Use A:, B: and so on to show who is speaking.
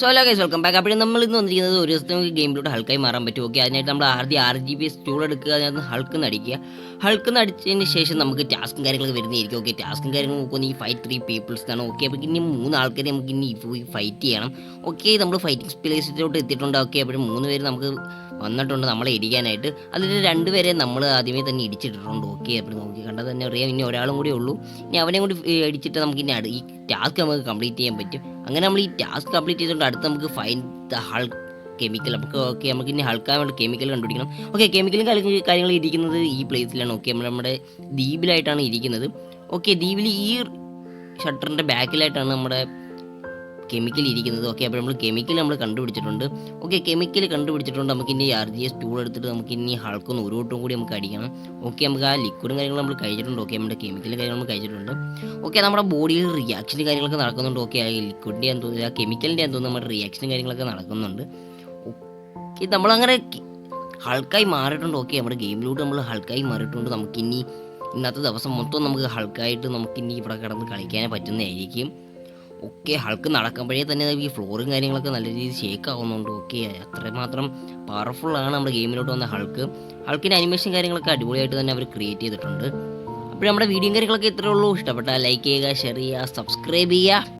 A: So hello guys welcome back അപ്പോഴും നമ്മൾ ഇന്ന് വന്നിരിക്കുന്നത് ഒരു ദിവസത്തെ നമുക്ക് ഗെയിമിലൂടെ ഹൾക്കായി മാറാൻ പറ്റും. ഓക്കെ അതിനായിട്ട് നമ്മൾ ആദ്യം ആർ ജി ബി സ്റ്റൂൾ എടുക്കുക. അതിനകത്ത് ഹൾക്ക് നടിക്കുക ഹൾക്ക് നടിച്ചതിന് ശേഷം നമുക്ക് ടാസ്കും കാര്യങ്ങളൊക്കെ വരുന്നതായിരിക്കും. ഓക്കെ ടാസ്കും കാര്യങ്ങളും നോക്കുന്ന ഈ ഫൈറ്റ് ത്രീ പീപ്പിൾസ് ആണ് ഓക്കെ അപ്പോൾ ഇനി മൂന്ന് ആൾക്കാരെ നമുക്ക് ഇനി പോയി ഫൈറ്റ് ചെയ്യണം. ഓക്കെ നമ്മൾ ഫൈറ്റിംഗ് പ്ലേസിലോട്ട് എത്തിയിട്ടുണ്ട്. ഓക്കെ അപ്പോഴും മൂന്ന് പേര് നമുക്ക് വന്നിട്ടുണ്ട് നമ്മളെ ഇടിക്കാനായിട്ട്. അതിൽ രണ്ടുപേരെ നമ്മൾ ആദ്യമേ തന്നെ ഇടിച്ചിട്ടിട്ടുണ്ട്. ഓക്കെ അപ്പോൾ നോക്കി കണ്ടാൽ തന്നെ അറിയാം. ഇനി ഒരാളും കൂടി ഉള്ളൂ. ഇനി അവനെ കൂടി ഇടിച്ചിട്ട് നമുക്ക് ഇനി അടി ടാസ്ക് നമുക്ക് കംപ്ലീറ്റ് ചെയ്യാൻ പറ്റും. അങ്ങനെ നമ്മൾ ഈ ടാസ്ക് കംപ്ലീറ്റ് ചെയ്തുകൊണ്ട് അടുത്ത് നമുക്ക് ഫൈൻ ദ ഹൾ കെമിക്കൽ നമുക്ക് ഓക്കെ നമുക്ക് ഇനി ഹൾക്കാൻ വേണ്ട കെമിക്കൽ കണ്ടുപിടിക്കണം. ഓക്കെ കെമിക്കലും കാര്യങ്ങൾ ഇരിക്കുന്നത് ഈ പ്ലേസിലാണ് ഓക്കെ നമ്മൾ നമ്മുടെ ദ്വീപിലായിട്ടാണ് ഇരിക്കുന്നത്. ഓക്കെ ദ്വീപിൽ ഈ ഷട്ടറിന്റെ ബാക്കിലായിട്ടാണ് നമ്മുടെ കെമിക്കൽ ഇരിക്കുന്നത്. ഓക്കെ അപ്പോൾ നമ്മൾ കെമിക്കൽ നമ്മൾ കണ്ടുപിടിച്ചിട്ടുണ്ട്. Okay chemical കണ്ടുപിടിച്ചിട്ടുണ്ട്. നമുക്ക് ഇനി ആർ ജി എസ് ടൂൾ എടുത്തിട്ട് നമുക്ക് ഇനി ഹൾക്കൊന്ന് ഒരു വട്ടം കൂടി നമുക്ക് അടിക്കണം. ഓക്കെ നമുക്ക് ആ ലിക്വിഡും കാര്യങ്ങളും നമ്മൾ കഴിച്ചിട്ടുണ്ട്. ഓക്കെ നമ്മുടെ കെമിക്കലും കാര്യങ്ങളും നമ്മൾ കഴിച്ചിട്ടുണ്ട്. ഓക്കെ നമ്മുടെ ബോഡിയിൽ റിയാക്ഷനും കാര്യങ്ങളൊക്കെ നടക്കുന്നുണ്ട്. ഓക്കെ ആ ലിക്വിഡിന്റെ എന്തോ ആ കെമിക്കലിന്റെ എന്തോ നമ്മുടെ റിയാക്ഷനും കാര്യങ്ങളൊക്കെ നടക്കുന്നുണ്ട്. ഓക്കെ നമ്മളങ്ങനെ ഹൾക്കായി മാറിയിട്ടുണ്ട്. ഓക്കെ നമ്മുടെ ഗെയിമിലോട്ട് നമ്മൾ ഹൾക്കായി മാറിയിട്ടുണ്ട്. നമുക്കിനി ഇന്നത്തെ ദിവസം മൊത്തം നമുക്ക് ഹൾക്കായിട്ട് നമുക്കിനി ഇവിടെ കിടന്ന് കളിക്കാനേ പറ്റുന്നതായിരിക്കും. ഓക്കെ ഹൾക്ക് നടക്കുമ്പോഴേ തന്നെ ഈ ഫ്ലോറും കാര്യങ്ങളൊക്കെ നല്ല രീതിയിൽ ഷേക്ക് ആവുന്നുണ്ട്. ഓക്കെ അത്രമാത്രം പവർഫുൾ ആണ് നമ്മുടെ ഗെയിമിലോട്ട് വന്ന ഹൾക്ക്. ഹൾക്കിന്റെ അനിമേഷൻ കാര്യങ്ങളൊക്കെ അടിപൊളിയായിട്ട് തന്നെ അവർ ക്രിയേറ്റ് ചെയ്തിട്ടുണ്ട്. അപ്പോൾ നമ്മുടെ വീഡിയോ കാര്യങ്ങളൊക്കെ ഇത്രയേ ഉള്ളൂ. ഇഷ്ടപ്പെട്ടാൽ ലൈക്ക് ചെയ്യുക ഷെയർ ചെയ്യുക സബ്സ്ക്രൈബ് ചെയ്യുക.